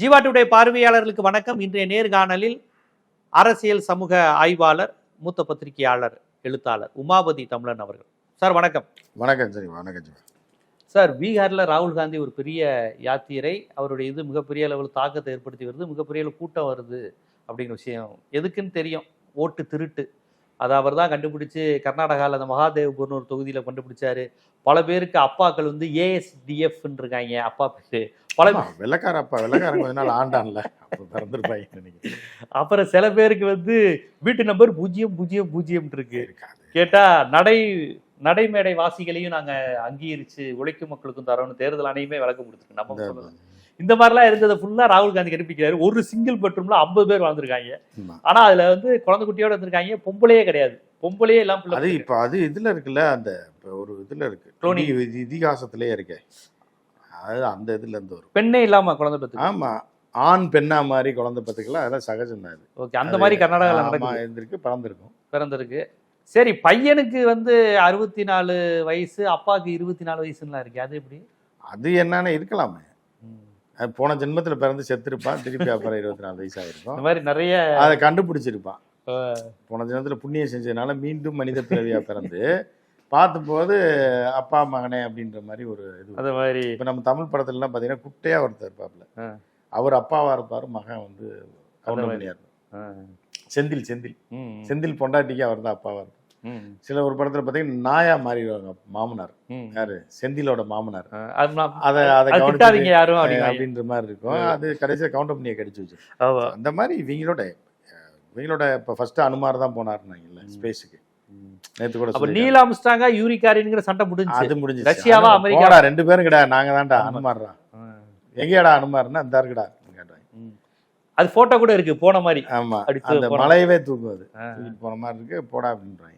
ஜீவாட்டுடைய பார்வையாளர்களுக்கு வணக்கம். இன்றைய நேர்காணலில் அரசியல் சமூக ஆய்வாளர் மூத்த பத்திரிகையாளர் எழுத்தாளர் உமாபதி தமிழன் அவர்கள். சார் வணக்கம். வணக்கம் சரி வணக்கம் ஜி சார் பீகார்ல ராகுல் காந்தி ஒரு பெரிய யாத்திரை அவருடைய இது மிகப்பெரிய அளவில் தாக்கத்தை ஏற்படுத்தி வருது மிகப்பெரிய அளவு கூட்டம் வருது அப்படிங்கிற விஷயம். எதுக்குன்னு தெரியும். ஓட்டு திருட்டு. அதை அவர் தான் கண்டுபிடிச்சு கர்நாடகாவில் அந்த மகாதேவ்பூர்னு ஒரு தொகுதியில் கண்டுபிடிச்சாரு. பல பேருக்கு அப்பாக்கள் வந்து ஏஎஸ்டிஎஃப்னு இருக்காங்க அப்பா பேரு. பல வெள்ளைக்கார அப்பா வெள்ளைக்காரன் கொஞ்ச நாள் ஆண்டான்ல. பிறந்திருப்பாங்க அப்புறம் சில பேருக்கு வந்து வீட்டு நம்பர் பூஜ்ஜியம் பூஜ்ஜியம் பூஜ்ஜியம் இருக்கு கேட்டா நடை நடைமேடை வாசிகளையும் நாங்க அங்கீகரிச்சு உழைக்கும் மக்களுக்கும் தரோம்னு தேர்தல் ஆணையமே விளக்கம் கொடுத்துருக்கு. நம்ம இந்த- சொல்லல. இந்த மாதிரிலாம் இருந்ததை ஃபுல்லா ராகுல் காந்தி கற்பிக்கிறாரு ஒரு சிங்கிள் பெட்ரூம்ல ஐம்பது பேர் வாழ்ந்திருக்காங்க. ஆமா. ஆனா அதுல வந்து குழந்தை குட்டியோட இருந்திருக்காங்க பொம்பளையே கிடையாது. பொம்பளையே எல்லாம் அது. இப்ப அது இதுல இருக்குல்ல அந்த ஒரு இதுல இருக்கு. டோனி. இதி- இது இதிகாசத்திலேயே இருக்கே. அது அந்த இதுல இருந்து வரும். பெண்ணே இல்லாம குழந்தை பெற்று ஆமா. ஆண் பெண்ணா மாதிரி குழந்தை பத்துக்கலாம். அதெல்லாம் சகஜம் தான் ஓகே அந்த மாதிரி கர்நாடகாவில் இருந்திருக்கு பிறந்திருக்கும். பிறந்திருக்கு. சரி பையனுக்கு வந்து அறுபத்தி நாலு வயசு அப்பாவுக்கு இருபத்தி நாலு வயசுலாம் இருக்கு. அது எப்படி? அது என்னன்னு இருக்கலாமே. போன ஜென்மத்துல பிறந்து செத்துருப்பான். திருப்பி அப்புறம் இருபத்தி நாலு வயசு ஆயிருக்கும் இந்த மாதிரி நிறைய அதை கண்டுபிடிச்சிருப்பான். போன ஜென்மத்துல புண்ணியம் செஞ்சதுனால மீண்டும் மனித பிறவியா பிறந்து பார்த்தபோது அப்பா மகனே அப்படின்ற மாதிரி ஒரு இது. அது மாதிரி. இப்ப நம்ம தமிழ் படத்துலலாம் பாத்தீங்கன்னா குட்டையா ஒருத்தர் இருப்பாப்ல. அவர் அப்பாவா இருப்பாரு மகன் வந்து கவுண்டமணியா இருப்பார் ஆ. செந்தில் செந்தில். செந்தில் பொண்டாட்டிக்கு அவர் தான் அப்பாவா இருப்பார். சில ஒரு படத்துல பாத்தீங்கன்னா நாயா மாறிடுவாங்க மாமனார். யாரு? செந்திலோட மாமனார். அது அதை யாரும் அப்படின்ற மாதிரி இருக்கும். அது கடைசியா கவுண்டமணியை கடிச்சு வச்சு. அந்த மாதிரி இவங்களோட இவங்களோட இப்ப ஃபர்ஸ்ட் அனுமார் தான் போனாருன்னாங்கல்ல ஸ்பேஸுக்கு நேத்து கூட அப்ப. நீல் யூரிகாரின்ங்கிற சண்டை முடிஞ்சு அது முடிஞ்சு ரஷ்யாவா, அமெரிக்கா? ரெண்டு பேரும் கிடையாது நாங்க தான்டா ஆமா. அனுமார்றா. எங்கேடா அனுமார்னா இந்த இருக்குடா கேட்டாங்க. அது போட்டோ கூட இருக்கு போன மாதிரி. ஆமா. அந்த மலையவே. தூக்கிட்டு போன மாதிரி இருக்கு போடா அப்படின்றாங்க.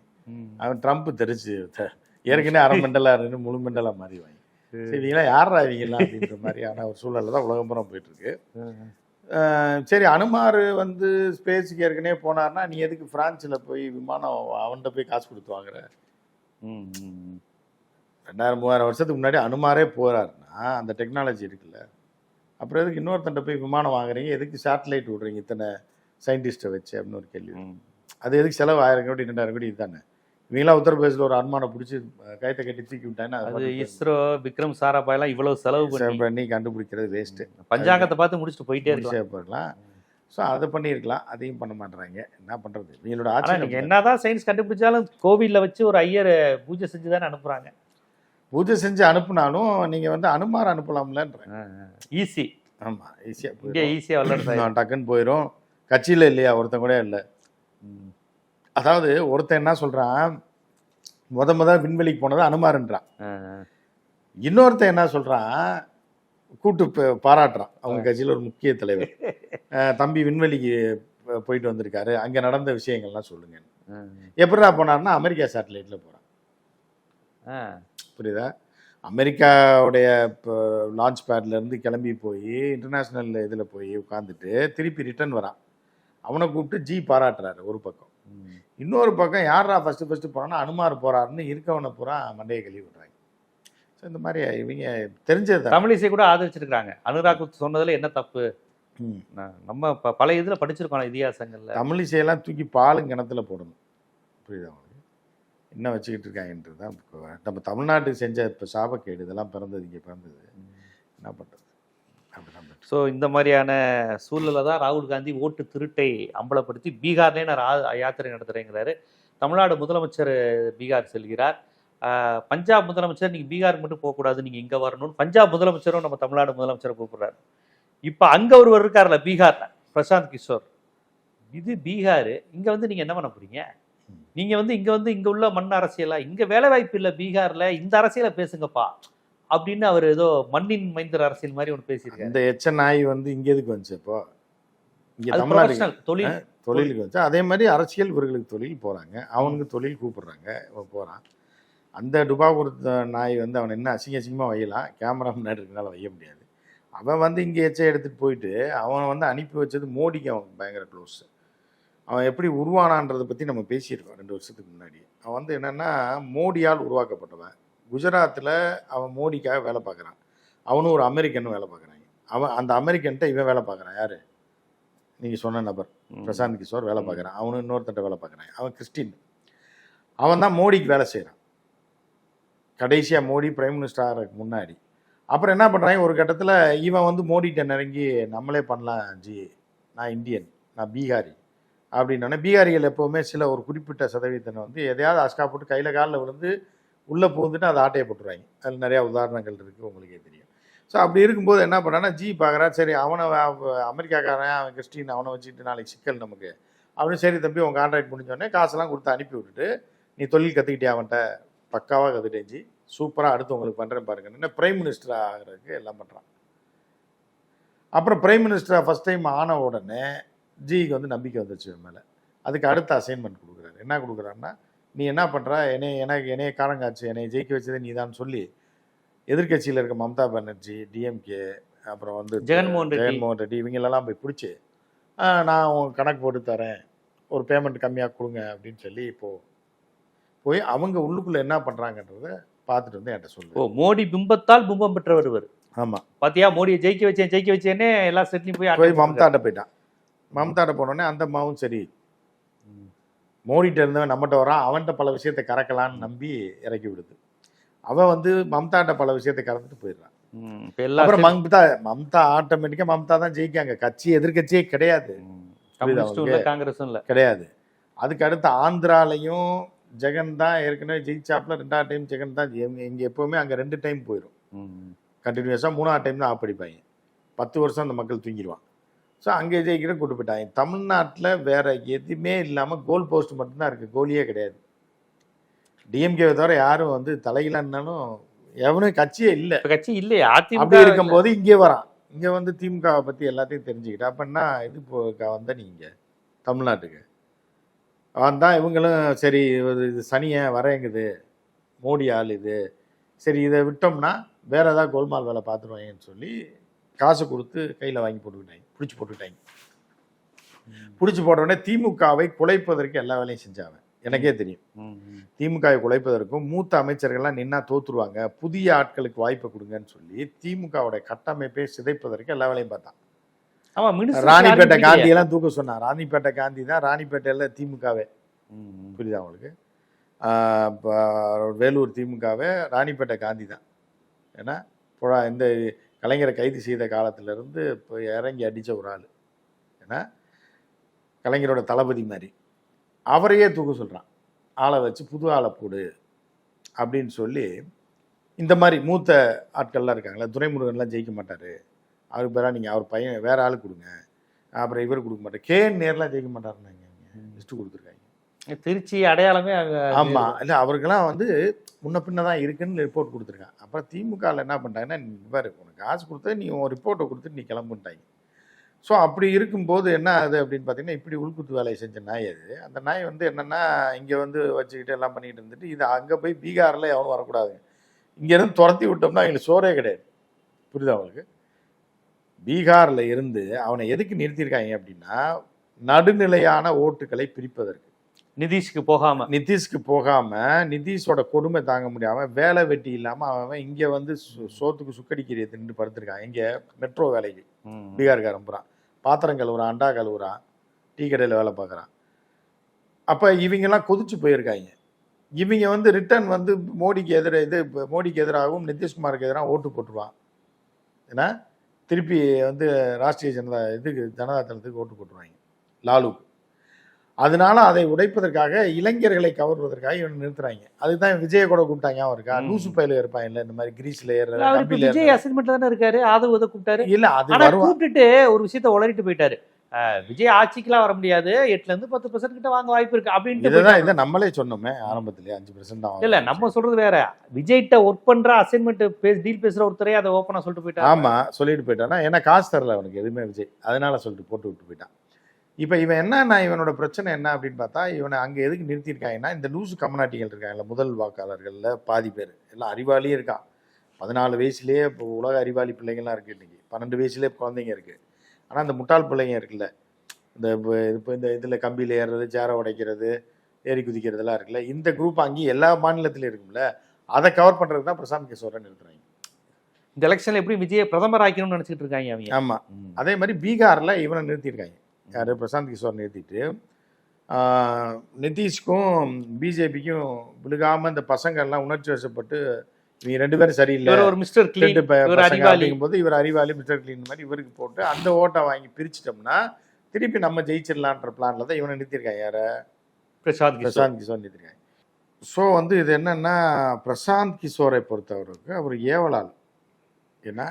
அவன் ட்ரம்ப் தெரிச்சு த- ஏற்கனவே அரை மெண்டலா இருந்து முழு மெண்டலா மாறி வாங்கி. சரி. இவங்களாம் யாரா இவங்கலாம் அப்படின்ற மாதிரியான ஒரு சூழல்ல தான் உலகம் பூரா போயிட்டு இருக்கு சரி அனுமார் வந்து ஸ்பேஸுக்கு ஏற்கனவே போனார்னா நீ எதுக்கு பிரான்ஸ்ல போய் விமானம் அவன்கிட்ட போய் காசு கொடுத்து வாங்குற. ரெண்டாயிரம் மூவாயிரம் வருஷத்துக்கு முன்னாடி அனுமாரே போறாருன்னா அந்த டெக்னாலஜி இருக்குல்ல. அப்புறம் எதுக்கு இன்னொருத்தன்ட்ட போய் விமானம் வாங்குறீங்க? எதுக்கு சேட்டலைட் விடுறீங்க இத்தனை சயின்டிஸ்ட்டை வச்சு? அப்படின்னு ஒரு கேள்வி. அது எதுக்கு செலவு ஆயிரம் கோடி ரெண்டாயிரம் கோடி இதுதானே? இவங்களாம் உத்தரப்பிரதேசில் ஒரு அனுமானம் பிடிச்சி கயத்தை கட்டி தூக்கி விட்டாங்கன்னா அது இஸ்ரோ விக்ரம் சாராபாய் எல்லாம் இவ்வளவு செலவு பண்ணி. கண்டுபிடிக்கிறது வேஸ்ட்டு பஞ்சாங்கத்தை பார்த்து முடிச்சுட்டு போயிட்டே இருக்கலாம். போயிடலாம். ஸோ அதை பண்ணியிருக்கலாம். அதையும் பண்ண மாட்டேறாங்க. என்ன பண்றது? இவங்களோட ஆனா ஆட்சி நீங்க என்னதான் சயின்ஸ் கண்டுபிடிச்சாலும் கோவில்ல வச்சு ஒரு ஐயர் பூஜை செஞ்சு தானே அனுப்புறாங்க. பூஜை செஞ்சு அனுப்புனாலும் நீங்க வந்து அனுமார் அனுப்பலாம்லன்ற ஈஸி. ஆமா ஈஸியா இங்கே போயிடும். ஈஸியா வளர்றது நான் டக்குன்னு போயிடும் கட்சியில இல்லையா? ஒருத்தன் கூட இல்லை. அதாவது ஒருத்தன் என்ன சொல்றான்? முத முத விண்வெளிக்கு போனது அனுமாருன்றான். இன்னொருத்தன் என்ன சொல்றான்? கூட்டு பாராட்டுறான். அவங்க கட்சியில ஒரு முக்கிய தலைவர். தம்பி விண்வெளிக்கு போயிட்டு வந்திருக்காரு. அங்க நடந்த விஷயங்கள்லாம் சொல்லுங்க. எப்படிடா போனாருன்னா அமெரிக்கா சேட்டலைட்ல போறான். புரியுதா? அமெரிக்காவுடைய இப்போ லான்ச் பேட்ல இருந்து கிளம்பி போய் இன்டர்நேஷ்னல் இதில் போய் உட்காந்துட்டு திருப்பி ரிட்டர்ன் வரான். அவனை கூப்பிட்டு ஜி பாராட்டுறாரு ஒரு பக்கம். இன்னொரு பக்கம் யாரா ஃபர்ஸ்ட் ஃபர்ஸ்ட் போறான்னா அனுமார் போறாருன்னு இருக்கவனை பூரா மண்டையை கழுவி விடுறாங்க. ஸோ இந்த மாதிரி இவங்க தெரிஞ்சது தமிழிசை கூட ஆதரிச்சிருக்காங்க அனுராக் சொன்னதுல என்ன தப்பு? நம்ம பல இதுல படிச்சிருக்கோம் இதிகாசங்கள்ல. தமிழிசையெல்லாம் தூக்கி பாலும் கிணத்துல போடணும். புரியுதா உங்களுக்கு? என்ன வச்சுக்கிட்டு இருக்காங்கன்றது தான் நம்ம தமிழ்நாட்டுக்கு செஞ்ச இப்போ சாபக்கேடு இதெல்லாம் பிறந்தது இங்கே பிறந்தது. என்ன பண்ணுறது. ஸோ இந்த மாதிரியான சூழலில் தான் ராகுல் காந்தி ஓட்டு திருட்டை அம்பலப்படுத்தி பீகார்லேயே நான் ரா- யாத்திரை நடத்துகிறேங்கிறாரு தமிழ்நாடு முதலமைச்சர் பீகார் செல்கிறார். பஞ்சாப் முதலமைச்சர் நீங்கள் பீகார் மட்டும் போகக்கூடாது நீங்கள் இங்கே வரணும்னு பஞ்சாப் முதலமைச்சரும் நம்ம தமிழ்நாடு முதலமைச்சரை கூப்பிடுறாரு. இப்போ அங்கே ஒருவர் இருக்கார்ல பீகாரில் பிரசாந்த் கிஷோர். இது பீகார். இங்கே வந்து நீங்கள் என்ன பண்ண போகிறீங்க நீங்கள் வந்து இங்கே வந்து இங்கே உள்ள மண் அரசியலா? இங்கே வேலை வாய்ப்பு இல்லை பீகாரில். இந்த அரசியலை பேசுங்கப்பா. அப்படின்னு அவர் ஏதோ மண்ணின் மைந்தர் அரசியல் மாதிரி ஒன்று பேசியிருக்காரு. இந்த எச்ச நாய் வந்து இங்க எதுக்கு வந்துச்சு இப்போ? இங்கே ப்ரொஃபஷனல் தொழில் தொழிலுக்கு வந்துச்சு. அதே மாதிரி அரசியல் இவர்களுக்கு தொழில் போகிறாங்க அவனுக்கு தொழில் கூப்பிடுறாங்க. இவன் போகிறான் அந்த டுபாகூர் நாய் வந்து அவன் என்ன அசிங்க அசிங்கமாக வையலாம் கேமரா முன்னாடி இருக்கனால வைய முடியாது. அவன் வந்து இங்கே எச்சை எடுத்துகிட்டு போயிட்டு அவன் வந்து அனுப்பி வச்சது மோடிக்கு அவன் பயங்கர க்ளோஸ் அவன் எப்படி உருவானான்றதை பற்றி நம்ம பேசியிருக்கோம். ரெண்டு வருஷத்துக்கு முன்னாடி. அவன் வந்து என்னென்னா மோடியால் உருவாக்கப்பட்டவன். குஜராத்தில் அவன் மோடிக்காக வேலை பார்க்குறான். அவனும் ஒரு அமெரிக்கனும் வேலை பார்க்குறாங்க. அவன் அந்த அமெரிக்கன்ட்ட இவன் வேலை பார்க்குறான். யாரு? நீங்க சொன்ன நபர். பிரசாந்த் கிஷோர் வேலை. பார்க்குறான். அவனு இன்னொருத்தட்ட வேலை பார்க்குறான். அவன் கிறிஸ்டின். அவன் தான் மோடிக்கு வேலை செய்கிறான் கடைசியாக மோடி பிரைம் மினிஸ்டர் ஆகிறதுக்கு முன்னாடி. அப்புறம் என்ன பண்ணுறாங்க ஒரு கட்டத்தில் இவன் வந்து மோடிகிட்ட நெருங்கி நம்மளே பண்ணலாம் ஜி. நான் இந்தியன். நான் பீகாரி. அப்படின்னோடனே பீகாரிகள் எப்போவுமே சில ஒரு குறிப்பிட்ட சதவீதத்தை வந்து எதையாவது அஸ்கா போட்டு கையில் காலில் விழுந்து உள்ளே பூந்துட்டு அதை ஆட்டையை போட்டுருவாங்க. அதில் நிறையா உதாரணங்கள் இருக்குது உங்களுக்கே தெரியும். ஸோ அப்படி இருக்கும்போது என்ன பண்ணான்னா ஜி பார்க்குறா சரி அவனை அமெரிக்காக்காரன் அவன் கிறிஸ்டின் அவனை வச்சுக்கிட்டு நாளைக்கு சிக்கல் நமக்கு. அப்படின்னு சரி தம்பி உன் கான்ட்ராக்ட் முடிஞ்சோடனே காசெல்லாம் கொடுத்து அனுப்பி விட்டுட்டு நீ தொழில் கற்றுக்கிட்டே அவன்கிட்ட? பக்காவாக கற்றுட்டேன் ஜி. சூப்பராக அடுத்து உங்களுக்கு பண்ணுறேன் பாருங்க. என்ன பிரைம் மினிஸ்டர் ஆகிறதுக்கு எல்லாம் பண்ணுறான் அப்புறம் பிரைம் மினிஸ்டர் ஃபஸ்ட் டைம் ஆன உடனே ஜிக்கு வந்து நம்பிக்கை வந்துச்சு மேலே. அதுக்கு அடுத்த அசைன்மெண்ட் கொடுக்குறாரு. என்ன கொடுக்குறாருன்னா நீ என்ன பண்ணுற என்னை எனக்கு என்னைய காரங்காச்சு என்னை ஜெயிக்க வச்சதே நீ சொல்லி எதிர்க்கட்சியில் இருக்க மம்தா பானர்ஜி டிஎம்கே அப்புறம் வந்து ஜெகன்மோகன் ரெட்டி. ஜெகன்மோகன் ரெட்டி இவங்களெல்லாம் போய் பிடிச்சி நான் உன் கணக்கு போட்டு தரேன். ஒரு பேமெண்ட் கம்மியாக கொடுங்க அப்படின்னு சொல்லி இப்போ போய் அவங்க உள்ளுக்குள்ள என்ன பண்ணுறாங்கன்றத பார்த்துட்டு வந்து என்கிட்ட ஓ சொல்லு மோடி பிம்பத்தால் பிம்பம் பெற்றவர் இவர். ஆமாம் பாத்தியா மோடியை ஜெயிக்க வச்சேன் ஜெயிக்க வச்சேன்னே எல்லா செட்லையும் போய் போய் மம்தாட்ட போயிட்டான். மம்தாட்ட போனோடனே அந்த அம்மாவும் சரி. மோடிட்ட இருந்தவன் நம்மகிட்ட வரான் அவன்கிட்ட பல விஷயத்தை கறக்கலான்னு நம்பி இறக்கி விடுது. அவன் வந்து மம்தாட்ட பல விஷயத்தை கறந்துட்டு போயிடுறான். அப்புறம் மம்தா மம்தா ஆட்டோமேட்டிக்கா மம்தா தான் ஜெயிக்காங்க. கட்சி எதிர்க்கட்சியே கிடையாது. காங்கிரஸும் இல்ல. கிடையாது. அதுக்கு அடுத்து ஆந்திராலையும் ஜெகன் தான் ஏற்கனவே ஜெயிச்சாப்ல ரெண்டாவது டைம் ஜெகன் தான் இங்க- எப்பவுமே அங்க ரெண்டு டைம் போயிடும். கண்டினியூஸாக மூணாவது டைம் தான் ஆப்படிப்பாங்க பத்து வருஷம் அந்த மக்கள் தூங்கிடுவான் ஸோ அங்கே ஜெயிக்கிற கூட்டு போயிட்டாங்க தமிழ்நாட்டில் வேற எதுவுமே இல்லாமல் கோல் போஸ்ட் மட்டும்தான் இருக்குது கோலியே கிடையாது. டிஎம்கேவை தவிர யாரும் வந்து தலையிலன்னாலும் எவனும் கட்சியே இல்லை. கட்சி இல்லையா. அப்படி இருக்கும்போது இங்கே வரான். இங்கே வந்து திமுகவை பற்றி எல்லாத்தையும் தெரிஞ்சுக்கிட்டா அப்படின்னா இது போ- வந்த நீங்க தமிழ்நாட்டுக்கு. வந்தால் இவங்களும் சரி இது இது சனியை வரேங்குது மோடி ஆள் இது. சரி இதை விட்டோம்னா வேற ஏதாவது கோல்மால் வேலை பார்த்துருவாங்கன்னு சொல்லி காசு கொடுத்து கையில் வாங்கி போட்டுக்கிட்டாங்க. பிடிச்சி போட்டுக்கிட்டாங்க பிடிச்சி போட்ட உடனே திமுகவை குலைப்பதற்கு எல்லா வேலையும் செஞ்சாங்க எனக்கே தெரியும். திமுகவை குலைப்பதற்கும் மூத்த அமைச்சர்கள்லாம் நின்னா தோத்துருவாங்க. புதிய ஆட்களுக்கு வாய்ப்பு கொடுங்கன்னு சொல்லி திமுகவோட கட்டமைப்பை சிதைப்பதற்கு எல்லா வேலையும் பார்த்தான். ராணிப்பேட்டை யாரும் காந்தி எல்லாம் தூக்க சொன்னான். ராணிப்பேட்டை காந்தி தான் ராணிப்பேட்டையில் திமுகவே. புரியுதா இப்ப வேலூர் திமுகவே ராணிப்பேட்டை காந்தி தான். ஏன்னா இந்த கலைஞரை கைது செய்த காலத்திலிருந்து இப்போ இறங்கி அடித்த ஒரு ஆள். ஏன்னா கலைஞரோட தளபதி மாதிரி. அவரையே தூக்க சொல்கிறான் ஆளை வச்சு புது ஆளை போடு அப்படின்னு சொல்லி இந்த மாதிரி மூத்த ஆட்கள்லாம் இருக்காங்களே துரைமுருகன்லாம் ஜெயிக்க மாட்டார். அவருக்கு பேரா நீங்கள் அவர் பையன் வேற ஆள் கொடுங்க. அப்புறம் இவர் கொடுக்க மாட்டார். கே நேர்லாம் ஜெயிக்க மாட்டாருன்னாங்க லிஸ்ட்டு கொடுத்துருக்காங்க. திருச்சி அடையாளமே அங்க ஆமா. இல்ல அவருக்கெல்லாம் வந்து முன்ன பின்ன தான் இருக்குன்னு ரிப்போர்ட் கொடுத்துருக்கான் அப்புறம் திமுகவில் என்ன பண்ணிட்டாங்கன்னா நீ பாரு உனக்கு காசு கொடுத்து நீ உன் ரிப்போர்ட்டை கொடுத்துட்டு நீ கிளம்புட்டாங்க ஸோ அப்படி இருக்கும்போது என்ன ஆகுது அப்படின்னு பார்த்தீங்கன்னா இப்படி உள்குத்து வேலையை செஞ்ச நாய் அது. அந்த நாய் வந்து என்னென்னா இங்கே வந்து வச்சுக்கிட்டு எல்லாம் பண்ணிக்கிட்டு இருந்துட்டு இது அங்கே போய் பீகாரில் எவனும் வரக்கூடாது. இங்கேருந்து துரத்தி விட்டோம்னா எங்களுக்கு சோறே கிடையாது. புரியுதா அவளுக்கு பீகாரில் இருந்து அவனை எதுக்கு நிறுத்தியிருக்காங்க அப்படின்னா நடுநிலையான ஓட்டுகளை பிரிப்பதற்கு. நிதிஷ்க்கு போகாம. நிதிஷ்க்கு போகாம நிதிஷோட கொடுமை தாங்க முடியாம வேலை வெட்டி இல்லாம அவன் இங்க வந்து சோ- சோத்துக்கு சுக்கடிக்கிறிய தின்னு படுத்திருக்கான். இங்க மெட்ரோ வேலைக்கு. பீகார்காரன் போறான். பாத்திரம் கழுவுறான் அண்டா கழுவுறான் டீ கடையில் வேலை பார்க்குறான். அப்போ இவங்கெல்லாம் கொதிச்சு போயிருக்காங்க. இவங்க வந்து ரிட்டர்ன் வந்து மோடிக்கு எதிர இது மோடிக்கு எதிராகவும் நிதிஷ்குமாருக்கு எதிராக ஓட்டு போட்டுருவான். ஏன்னா திருப்பி வந்து ராஷ்டிரிய ஜனதா இதுக்கு ஜனதா தளத்துக்கு ஓட்டு போட்டுருவாங்க. லாலுக்கு. அதனால அதை உடைப்பதற்காக இளைஞர்களை கவர்வதற்காக இவன் நிறுத்துறாங்க. அதுதான் விஜய கூட கூப்பிட்டாங்க இருக்கா. லூசு பயில இருப்பாங்கல்ல இந்த மாதிரி கிரீஸ்ல ஏற விஜய் ஏறுற அசைன்மெண்ட்ல தானே இருக்காரு? ஆதவ உத கூப்பிட்டாரு. இல்ல அது கூப்பிட்டுட்டு ஒரு விஷயத்த உளறிட்டு போயிட்டாரு. விஜய் ஆட்சிக்கெல்லாம் வர முடியாது. எட்டுல இருந்து பத்து பர்சன்ட் கிட்ட வாங்க வாய்ப்பு இருக்கு. அப்படின்ட்டு போயிட்டாரு. இதை நம்மளே சொன்னோமே ஆரம்பத்திலே அஞ்சு பெர்சென்ட் தான் இல்ல நம்ம சொல்றது வேற. விஜய்கிட்ட ஒர்க் பண்ற அசைன்மெண்ட் டீல் பேசுற ஒருத்தரே அதை ஓப்பனா சொல்லிட்டு போயிட்டாரு. ஆமா சொல்லிட்டு போயிட்டானா ஏன்னா காசு தரல அவனுக்கு எதுவுமே விஜய். அதனால சொல்லிட்டு போட்டு விட்டு போயிட்டான். இப்போ இவன் என்னன்னா இவனோட பிரச்சனை என்ன அப்படின்னு பார்த்தா இவனை அங்க எதுக்கு நிறுத்தியிருக்காங்கன்னா இந்த லூசு கம்யூனிட்டிகள் இருக்காங்கல்ல முதல் வாக்காளர்கள்ல பாதி பேர். எல்லாம் அறிவாளியே இருக்கான். பதினாலு வயசுலயே இப்போ உலக அறிவாளி பிள்ளைங்கள்லாம் இருக்கு இன்னைக்கு. பன்னெண்டு வயசுலயே குழந்தைங்க இருக்கு. ஆனா அந்த முட்டாள் பிள்ளைங்க இருக்குல்ல இந்த இப்போ இந்த இதுல கம்பியில ஏறுறது சேரை உடைக்கிறது ஏறி குதிக்கிறதெல்லாம் இருக்குல்ல இந்த குரூப் அங்கேயும் எல்லா மாநிலத்திலும் இருக்கும்ல அதை கவர் பண்றதுக்கு தான் பிரசாந்த் கிஷோரை நிறுத்துறாங்க. இந்த எலெக்ஷன்ல எப்படி விஜய பிரதமர் ஆக்கணும்னு நினைச்சிட்டு இருக்காங்க அவங்க? ஆமா. ம். அதே மாதிரி பீகார்ல இவனை நிறுத்தியிருக்காங்க. யாரு பிரசாந்த் கிஷோர் நிறுத்திட்டு ஆஹ், நிதிஷ்க்கும் பிஜேபிக்கும் விழுகாம இந்த பசங்க எல்லாம் உணர்ச்சி வசப்பட்டு இவங்க ரெண்டு பேரும் சரியில்லை. ஒரு மிஸ்டர் கிளீன் ரெண்டு ப- இவர் அறிவாளி. அப்படிங்கும்போது இவர் அறிவாளி மிஸ்டர் கிளீன் மாதிரி இவருக்கு போட்டு அந்த ஓட்டை வாங்கி பிரிச்சிட்டோம்னா திருப்பி நம்ம ஜெயிச்சிடலான்ற பிளான்ல தான் இவனை நிறுத்தியிருக்காங்க. யார? பிரசாந்த் கிஷோர். பிரசாந்த் கிஷோர் நிறுத்திருக்காங்க ஸோ வந்து இது என்னன்னா பிரசாந்த் கிஷோரை பொறுத்தவரைக்கு அவர் ஏவலால் ஏன்னா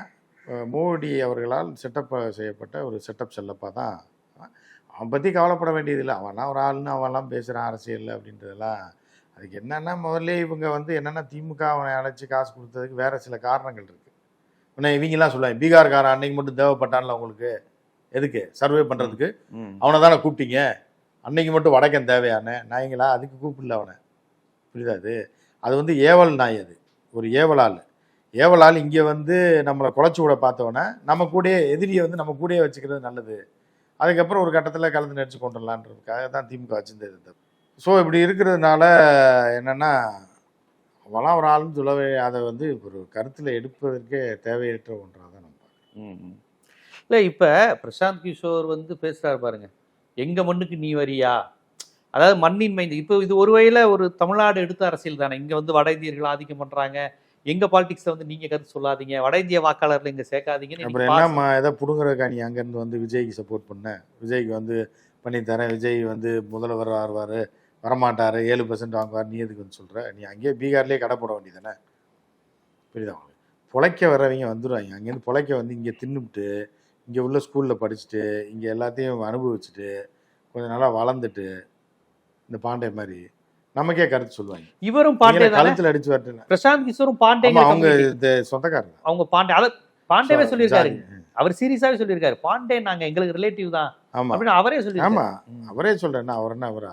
மோடி அவர்களால் செட்டப் செய்யப்பட்ட ஒரு செட்டப் செல்லப்பா தான். அவன் பற்றி கவலைப்பட வேண்டியதில்லை. அவன்லாம் ஒரு ஆள்னு அவன்லாம் பேசுகிறான் அரசியல் அப்படின்றதெல்லாம். அதுக்கு என்னென்னா முதல்ல இவங்க வந்து என்னென்னா திமுக அவனை அழைச்சி காசு கொடுத்ததுக்கு வேற சில காரணங்கள் இருக்குது உடனே இவங்கெல்லாம் சொல்லுவாங்க பீகார்காரன் அன்னைக்கு மட்டும் தேவைப்பட்டான்ல உங்களுக்கு? எதுக்கு? சர்வே பண்ணுறதுக்கு. அவனை தானே கூப்பிட்டீங்க? அன்னைக்கு மட்டும் வடக்கன் தேவையான? நாய்ங்களா அதுக்கு கூப்பிடல அவனை. புரியுதா அது அது வந்து ஏவல் நாய் அது. ஒரு ஏவலாள். ஏவலால் இங்கே வந்து நம்மளை குலைச்சி விட பார்த்தவொன்னே நம்ம கூடயே எதிரியை வந்து நம்ம கூடயே வச்சுக்கிறது நல்லது. அதுக்கப்புறம் ஒரு கட்டத்தில் கலந்து நடிச்சு கொண்டுடலான்றதுக்காக தான் திமுக வச்சிருந்தது ஸோ இப்படி இருக்கிறதுனால என்னென்னா அவெல்லாம் ஒரு ஆளுன்னு சொல்லவே அதை வந்து ஒரு கருத்தில் எடுப்பதற்கே தேவையற்ற ஒன்றாக தான் நம்ம பார்க்கிறோம். ம், ம். பிரசாந்த் கிஷோர் வந்து பேசுகிறார் பாருங்க. எங்கள் மண்ணுக்கு நீ வரியா? அதாவது மண்ணின் மைந்து இப்போ இது ஒரு வகையில் ஒரு தமிழ்நாடு எடுத்த அரசியல் தானே. இங்கே வந்து வட இந்தியர்கள் ஆதிக்கம் பண்ணுறாங்க எங்க பாலிடிக்ஸ்ல வந்து நீங்க கருத்து சொல்லாதீங்க. வட இந்திய வாக்காளர்ல இங்க சேர்க்காதீங்கன்னு அப்புறம் என்னம்மா ஏதோ பிடுங்குறக்கா நீ அங்கேருந்து வந்து விஜய்க்கு சப்போர்ட் பண்ண? விஜய்க்கு வந்து பண்ணித்தரேன் விஜய் வந்து முதல்வர் வருவார் வரமாட்டார் ஏழு பர்சன்ட் வாங்குவார். நீ எதுக்கு வந்து சொல்கிற நீ அங்கேயே பீகார்லேயே கடை போட வேண்டியதானே புரியுதா உங்களுக்கு? பொழைக்க வரவங்க வந்துடுவாங்க அங்கேருந்து பொழைக்க வந்து இங்கே தின்னுபிட்டு இங்கே உள்ள ஸ்கூலில் படிச்சுட்டு இங்கே எல்லாத்தையும் அனுபவிச்சுட்டு கொஞ்சம் நல்லா வளர்ந்துட்டு இந்த பாண்டே மாதிரி நமக்கே கருத்து சொல்லுவாங்க. இவரும் பாண்டே கழுத்தில் அடிச்சு வரட்டுன்னு பிரசாந்த் கிஷோரும் பாண்டே ஆமா அவங்க சொந்தக்காரங்க. அவங்க பாண்டே அத பாண்டேவே சொல்லியிருக்காரு. அவர் சீரியஸாவே சொல்லியிருக்காரு. பாண்டே நாங்க எங்களுக்கு ரிலேட்டிவ் தான் ஆமா. அப்படின்னு அவரே ஆமா சொல்லியிருக்காரு அவரே சொல்றேன் அவர் என்ன அவரா?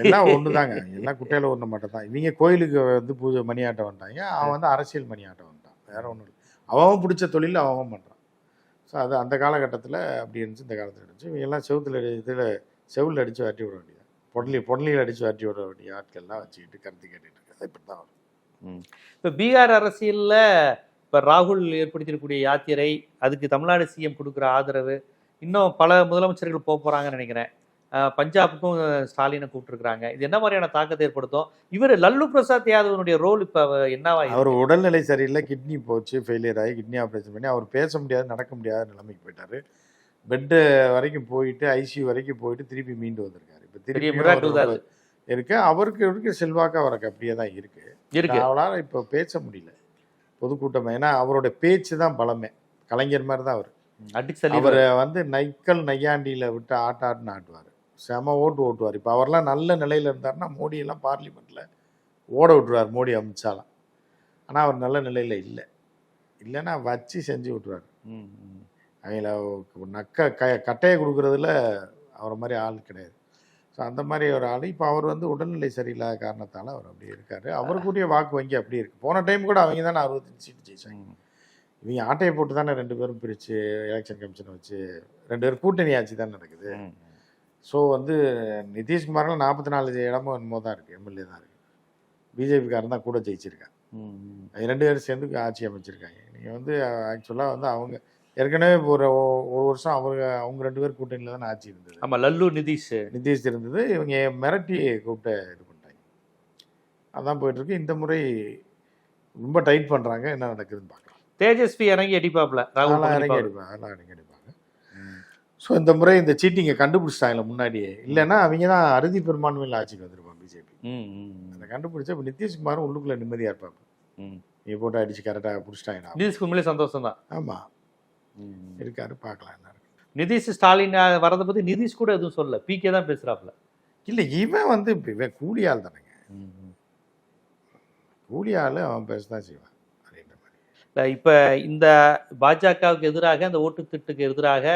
எல்லாம் ஒண்ணுதாங்க. எல்லாம் குட்டையில ஒண்ணு மட்டும் தான் இவங்க கோயிலுக்கு வந்து பூஜை மணியாட்டம் வந்துட்டாங்க அவன் வந்து அரசியல் மணியாட்டம் வந்துட்டான் வேற ஒண்ணும் இல்லை. அவன் பிடிச்ச தொழில் அவன் பண்றான். ஸோ அது அந்த காலகட்டத்தில் அப்படி இருந்துச்சு இந்த காலத்தில் இருந்துச்சு. இவங்க எல்லாம் செவுத்துல இதில் செவில் அடிச்சு வரட்டி விட வேண்டியது பொடலி பொடலியில் அடிச்சு வரட்டி விட வேண்டிய ஆட்கள்லாம் வச்சுக்கிட்டு கருத்து கேட்டுட்டு இருக்காது இப்படி தான் வரும். இப்ப பீகார் அரசியல்ல இப்ப ராகுல் ஏற்படுத்தியிருக்கக்கூடிய யாத்திரை அதுக்கு தமிழ்நாடு சிஎம் கொடுக்குற ஆதரவு இன்னும் பல முதலமைச்சர்கள் போக போறாங்கன்னு நினைக்கிறேன். பஞ்சாபுக்கும் ஸ்டாலினை கூப்பிட்டுருக்காங்க இது என்ன மாதிரியான தாக்கத்தை ஏற்படுத்தும்? இவர் லல்லு பிரசாத் யாதவனுடைய ரோல் இப்ப என்னவா? அவர் உடல்நிலை சரியில்லை கிட்னி போச்சு ஃபெயிலியர் ஆகி கிட்னி ஆப்ரேஷன் பண்ணி அவர் பேச முடியாது நடக்க முடியாத நிலைமைக்கு போயிட்டாரு. பெட்டு வரைக்கும் போயிட்டு ஐசியூ வரைக்கும் போயிட்டு திருப்பி மீண்டு வந்திருக்காரு. இப்போ திருப்பி. இருக்கு. அவருக்கு இருக்க செல்வாக்கு அவருக்கு அப்படியே தான் இருக்கு. இருக்கு. அவரால் இப்போ பேச முடியல. பொதுக்கூட்டம் ஏன்னா அவரோட பேச்சு தான் பலமே. கலைஞர் மாதிரி தான் அவர் அவர் வந்து நைக்கல் நையாண்டியில விட்டு ஆட்டாட்டுன்னு ஆட்டுவார். செம ஓட்டு ஓட்டுவார். இப்போ அவர்லாம் நல்ல நிலையில இருந்தாருன்னா மோடி எல்லாம் பார்லிமெண்ட்ல ஓட விட்டுருவார் மோடி அமித்ஷாலாம். ஆனால் அவர் நல்ல நிலையில இல்லை. இல்லைன்னா வச்சு செஞ்சு விட்டுருவார். அவங்கள நக்க க கட்டையை கொடுக்குறதுல அவரை மாதிரி ஆள் கிடையாது. ஸோ அந்த மாதிரி ஒரு ஆள். இப்போ அவர் வந்து உடல்நிலை சரியில்லாத காரணத்தால் அவர் அப்படியே இருக்காரு. அவருக்குரிய வாக்கு வங்கி அப்படியே இருக்கு. போன டைம் கூட அவங்க தானே அறுபத்தஞ்சு சீட்டு ஜெயிச்சாங்க. இவங்க ஆட்டையை போட்டு தானே ரெண்டு பேரும் பிரித்து எலெக்ஷன் கமிஷனை வச்சு ரெண்டு பேரும் கூட்டணி ஆட்சி தான் நடக்குது. ஸோ வந்து நிதிஷ்குமாரில் நாற்பத்தி நாலு இடமும் என்னமோ தான் இருக்குது எம்எல்ஏ தான் இருக்குது பிஜேபிக்காரன் தான் கூட ஜெயிச்சிருக்காங்க ரெண்டு பேரும் சேர்ந்து ஆட்சி அமைச்சிருக்காங்க. நீங்கள் வந்து ஆக்சுவலாக வந்து அவங்க ஏற்கனவே ஒரு ஒரு வருஷம் அவங்க அவங்க ரெண்டு பேர் கூட்டணியில் தானே ஆட்சி இருந்தது. ஆமா லல்லு நிதிஷ். நிதிஷ் இருந்தது. இவங்க மிரட்டி கூப்பிட்டு இது பண்ணிட்டாங்க. அதான் போயிட்டு இருக்கு இந்த முறை ரொம்ப டைட் பண்ணுறாங்க என்ன நடக்குதுன்னு பார்க்கலாம். தேஜஸ்வி இறங்கி அடிப்பாப்ல ராகுல் அதெல்லாம் இறங்கி. அடிப்பாங்க அதெல்லாம் இறங்கி அடிப்பாங்க. ஸோ இந்த முறை இந்த சீட்டிங்கை கண்டுபிடிச்சிட்டாங்களே முன்னாடியே. இல்லைன்னா அவங்க தான் அறுதி பெரும்பான்மையில் ஆட்சிக்கு வந்துருப்பாங்க பிஜேபி. அதை கண்டுபிடிச்சா இப்போ நிதிஷ்குமாரும் உள்ளுக்குள்ளே நிம்மதியாக இருப்பாங்க. ம். நீ போட்டு அடிச்சு கரெக்டாக பிடிச்சிட்டாங்கண்ணா நிதிஷ்க்கு உண்மையிலே சந்தோஷம் தான் ஆமாம் இருக்காரு பார்க்கலாம் என்ன இருக்கு நிதிஷ் ஸ்டாலின் வரதை பத்தி நிதிஷ் கூட எதுவும் சொல்ல பிகே தான் பேசுறாப்ல இல்லை இவன் வந்து இவன் கூலி ஆள் தானேங்க. கூலி ஆள் அவன் பேச தான் செய்வான் அப்படின்ற மாதிரி. இல்ல, இப்ப இந்த பாஜகவுக்கு எதிராக இந்த ஓட்டு திட்டுக்கு எதிராக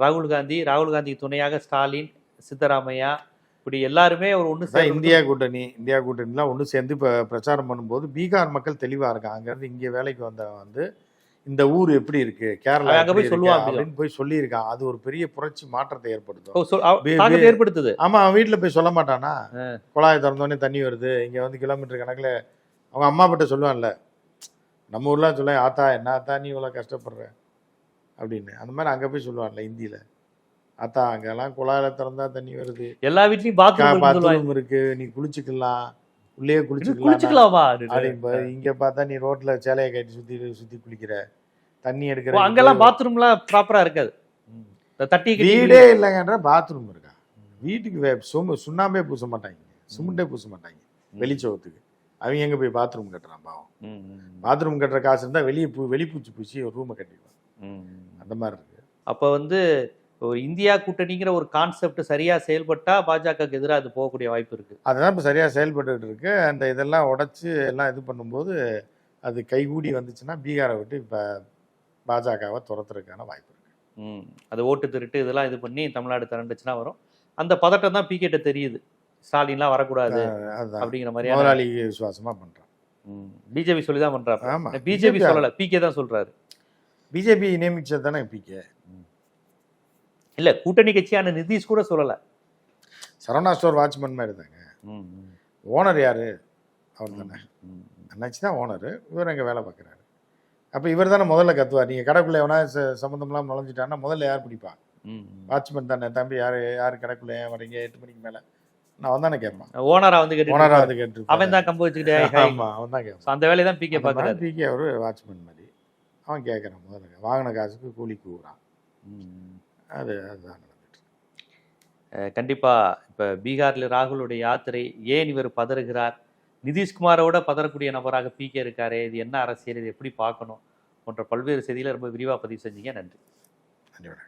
ராகுல் காந்தி ராகுல் காந்திக்கு துணையாக ஸ்டாலின் சித்தராமையா இப்படி எல்லாருமே ஒரு சேர்ந்து இந்தியா கூட்டணி இந்தியா கூட்டணிலாம் ஒன்று சேர்ந்து இப்போ பிரச்சாரம் பண்ணும்போது பீகார் மக்கள் தெளிவாக இருக்காங்க. அங்கேருந்து இங்கே வேலைக்கு வந்தவன் வந்து இந்த ஊர் எப்படி இருக்கு? கேரளா அங்க போய் அப்படிதான். அப்படின்னு போய் சொல்லியிருக்கான். அது ஒரு பெரிய புரட்சி மாற்றத்தை ஏற்படுத்தும். ஏற்படுத்துது. ஆமா அவன் வீட்டில் போய் சொல்ல மாட்டானா? குழாயை திறந்தோடனே தண்ணி வருது. இங்கே வந்து கிலோமீட்டர் கணக்கில் அவங்க அம்மா கிட்ட சொல்லுவான்ல நம்ம ஊர்ல சொல்ல ஆத்தா என்ன ஆத்தா நீ இவ்வளோ கஷ்டப்படுற? அப்படின்னு. அந்த மாதிரி அங்கே போய் சொல்லுவான்ல ஹிந்தியில் ஆத்தா அங்கெல்லாம் குழாயில திறந்தா தண்ணி வருது. எல்லா வீட்லயும் சொல்லுவாங்க. பாத்ரூம் இருக்கு. நீ குளிச்சுக்கலாம். உள்ளே குளிச்சுக்கலாம்? குளிச்சுக்கலாமா? இங்க பார்த்தா நீ ரோட்ல சேலையை கட்டி சுத்தி சுத்தி குளிக்கிற. தண்ணி எடுக்கிற அங்கெல்லாம் பாத்ரூம்லாம் ப்ராப்பரா இருக்காது. தட்டி வீடே இல்லைங்கன்ற பாத்ரூம் இருக்கா? வீட்டுக்கு சும சுண்ணாம்பே பூச மாட்டாங்க. சிமெண்டே பூச மாட்டாங்க. வெளிச்சவத்துக்கு அவங்க எங்க போய் பாத்ரூம் கட்டுறான் பாவம். பாத்ரூம் கட்டுற காசு இருந்தா வெளியே பூ வெளிப்பூச்சி பூச்சி ஒரு ரூமை கட்டிடுவான். அந்த மாதிரி இருக்கு. அப்ப வந்து ஒரு இந்தியா கூட்டணிங்கிற ஒரு கான்செப்ட் சரியா செயல்பட்டா பாஜகவுக்கு எதிராக அது போகக்கூடிய வாய்ப்பு இருக்கு. அதுதான் இப்போ சரியா செயல்பட்டுட்டு இருக்கு. அந்த இதெல்லாம் உடைச்சு எல்லாம் இது பண்ணும்போது அது கைகூடி வந்துச்சுன்னா பீகாரை விட்டு இப்போ பாஜகவை துரத்துறதுக்கான வாய்ப்பு இருக்கு. ம். அது ஓட்டு திருட்டு இதெல்லாம் இது பண்ணி தமிழ்நாடு திரண்டுச்சுன்னா வரும். அந்த பதட்டம் தான் பிகேட்ட தெரியுது. ஸ்டாலின்லாம் வரக்கூடாது அப்படிங்கிற மாதிரியான முதலாளி விசுவாசமா பண்றான். பிஜேபி சொல்லி தான் ஆமா. பிஜேபி சொல்லல. பிகே தான் சொல்றாரு. பிஜேபி நியமிச்சது தானே பிகே இல்ல கூட்டணி கட்சியான நிதிஷ் கூட சொல்லல. சரவணா ஸ்டோர் வாட்ச்மேன் மாதிரி தாங்க ஓனர் யாரு? அவர் தானே. அண்ணாச்சி தான் ஓனர். இவர் அங்கே வேலை பார்க்குறாரு. அப்போ இவர் தானே முதல்ல கத்துவார். நீங்கள் கடைக்குள்ளே எவனா சம்மந்தம்லாம் நுழைஞ்சிட்டான்னா முதல்ல யார் பிடிப்பா. வாட்ச்மேன் தானே. தம்பி யார் யார் கடைக்குள்ளே? ஏன் வரீங்க எட்டு மணிக்கு மேலே. நான் அவன் தானே கேட்பான் ஓனரா வந்து கேட்டு ஓனராக வந்து கேட்டு அவன் தான் கம்பு வச்சுக்கிட்டே ஆமாம் அவன் தான் கேட்பான் அந்த வேலையை தான் பிகே பாக்குறாரு பிகே அவர் வாட்ச்மேன் மாதிரி. அவன் கேட்குறான் முதல்ல. வாங்கின காசுக்கு கூலி கூறான் அது அதுதான் நடந்துட்டு அஹ் கண்டிப்பா இப்ப பீகார்ல ராகுலுடைய யாத்திரை ஏன் இவர் பதறுகிறார்? நிதிஷ்குமாரோட பதறக்கூடிய நபராக பிகே இருக்காரே இது என்ன அரசியல் இது எப்படி பார்க்கணும்? போன்ற பல்வேறு செய்திகளை ரொம்ப விரிவா பதிவு செஞ்சீங்க. நன்றி. நன்றி